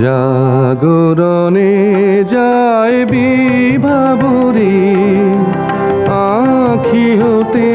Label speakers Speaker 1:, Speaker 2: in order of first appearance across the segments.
Speaker 1: জাগরণে যায় বিভাবরী আখি হতে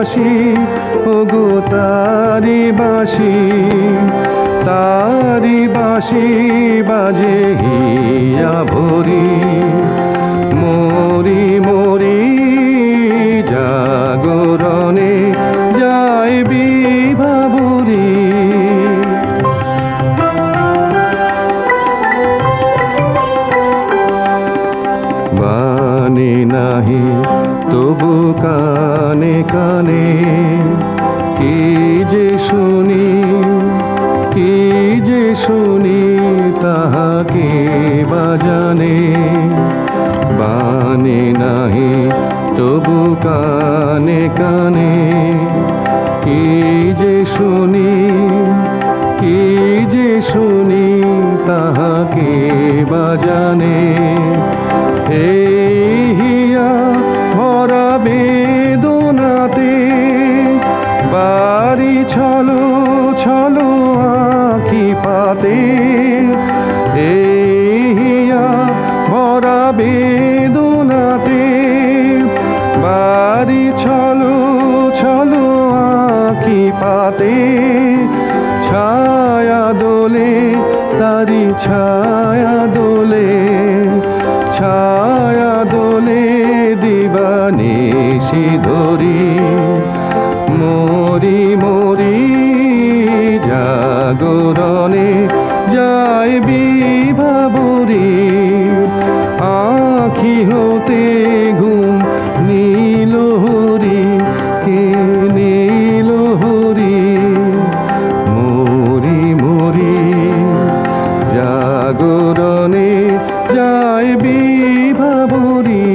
Speaker 1: বাসি ওগো তারি বাসি তারি বাসি বাজে হিয়া কানে কি যে শুনি, কি যে শুনি তাহাকে বাজানে বানে নাহি, তবু কানে কানে। কি যে শুনি, কি যে শুনি তাহাকে বাজানে এই হিয়া ভরা বেদনাতে বাড়ি ছলো ছলো আঁকি পাতে, ছায়া দোলে, তারি ছায়া দোলে ছায়া দোলে দিবানিশি ধরি ভাবরি